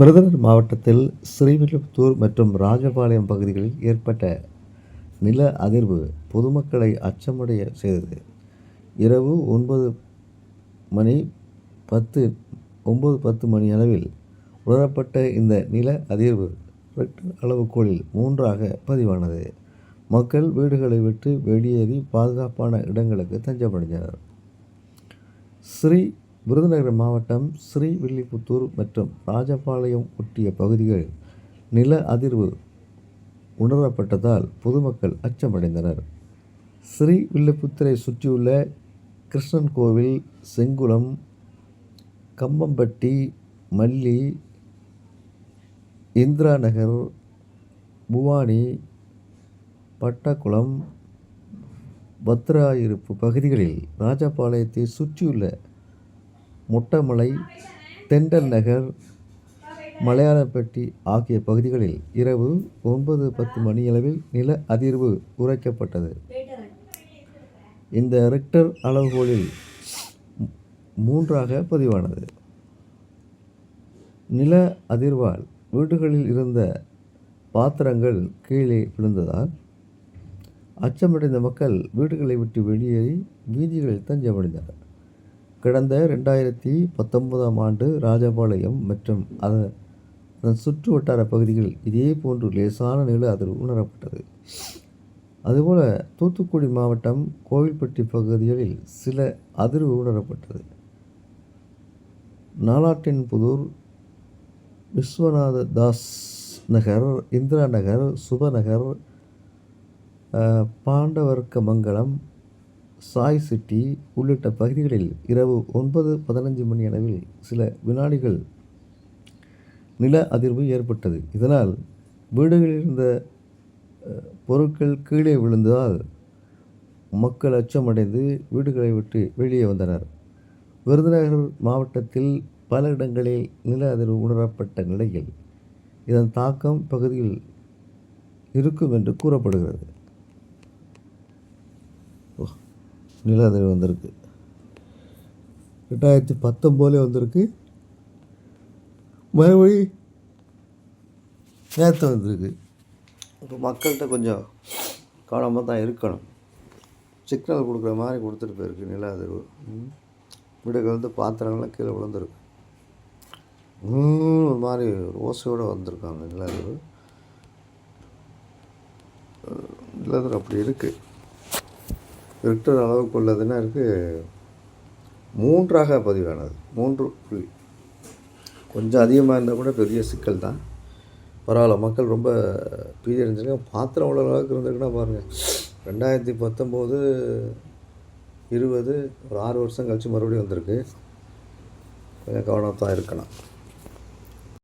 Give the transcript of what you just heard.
விருதுநகர் மாவட்டத்தில் ஸ்ரீவில்லிபுத்தூர் மற்றும் ராஜபாளையம் பகுதிகளில் ஏற்பட்ட நில அதிர்வு பொதுமக்களை அச்சமடைய செய்தது. இரவு ஒன்பது மணி பத்து ஒம்பது பத்து மணி அளவில் உணரப்பட்ட இந்த நில அதிர்வு ரெக்டர் அளவுகோலில் மூன்றாக பதிவானது. மக்கள் வீடுகளை விட்டு வெளியேறி பாதுகாப்பான இடங்களுக்கு தஞ்சமடைந்தனர். ஸ்ரீ விருதுநகர் மாவட்டம் ஸ்ரீவில்லிபுத்தூர் மற்றும் ராஜபாளையம் ஒட்டிய பகுதிகள் நில அதிர்வு உணரப்பட்டதால் பொதுமக்கள் அச்சமடைந்தனர். ஸ்ரீவில்லிபுத்தூரை சுற்றியுள்ள கிருஷ்ணன் கோவில் செங்குளம் கம்பம்பட்டி மல்லி இந்திரா நகர் புவானி பட்டக்குளம் பத்ராயிருப்பு பகுதிகளில் ராஜபாளையத்தை சுற்றியுள்ள முட்டமலை தெண்டல் நகர் மலையாளப்பட்டி ஆகிய பகுதிகளில் இரவு ஒன்பது பத்து மணியளவில் நில அதிர்வு உரைக்கப்பட்டது இந்த ரிக்டர் அளவுகோலில் மூன்றாக பதிவானது. நில அதிர்வால் வீடுகளில் இருந்த பாத்திரங்கள் கீழே விழுந்ததால் அச்சமடைந்த மக்கள் வீடுகளை விட்டு வெளியேறி வீதிகளில் தஞ்சமடைந்தனர். கடந்த ரெண்டாயிரத்தி பத்தொன்பதாம் ஆண்டு ராஜபாளையம் மற்றும் அதன் அதன் சுற்று வட்டார பகுதிகளில் இதே போன்று லேசான நில அதிர்வு உணரப்பட்டது. அதுபோல் தூத்துக்குடி மாவட்டம் கோவில்பட்டி பகுதிகளில் சில அதிர்வு உணரப்பட்டது. நாலாட்டின்புதூர் விஸ்வநாத தாஸ் நகர் இந்திரா நகர் சுபநகர் பாண்டவர்க்கமங்கலம் சாய் சிட்டி உள்ளிட்ட பகுதிகளில் இரவு ஒன்பது பதினஞ்சு மணி அளவில் சில வினாடிகள் நில அதிர்வு ஏற்பட்டது. இதனால் வீடுகளில் இருந்த பொருட்கள் கீழே விழுந்ததால் மக்கள் அச்சமடைந்து வீடுகளை விட்டு வெளியே வந்தனர். விருதுநகர் மாவட்டத்தில் பல இடங்களில் நில அதிர்வு உணரப்பட்ட நிலையில் இதன் தாக்கம் பகுதியில் இருக்கும் என்று கூறப்படுகிறது. நில அதிர்வு வந்திருக்கு. ரெண்டாயிரத்தி பத்தொம்போதுலேயே வந்திருக்கு. மறுபடி நேற்று வந்திருக்கு. இப்போ மக்கள்கிட்ட கொஞ்சம் கவனமாக தான் இருக்கணும். சிக்னல் கொடுக்குற மாதிரி கொடுத்துட்டு போயிருக்கு நில அதிர்வு. வீடுகள் வந்து பாத்திரங்கள்லாம் கீழே விழுந்துருக்கு. ஒரு மாதிரி ஒரு ஓசையோடு வந்திருக்காங்க நில அதிர்வு. அப்படி இருக்குது ரிக்டர் அளவுக்கு உள்ளதுன்னா இருக்குது மூன்றாக பதிவானது. மூன்று புள்ளி. கொஞ்சம் அதிகமாக இருந்தால் கூட பெரிய சிக்கல் தான். பரவாயில்ல மக்கள் ரொம்ப பீதி அடைஞ்சிருக்காங்க. பாத்திரம் உள்ள அளவுக்கு இருந்திருக்குன்னா பாருங்கள் ரெண்டாயிரத்தி பத்தொம்போது இருபது ஒரு ஆறு வருஷம் கழித்து மறுபடியும் வந்திருக்கு. கொஞ்சம் கவனமாக தான் இருக்கணும்.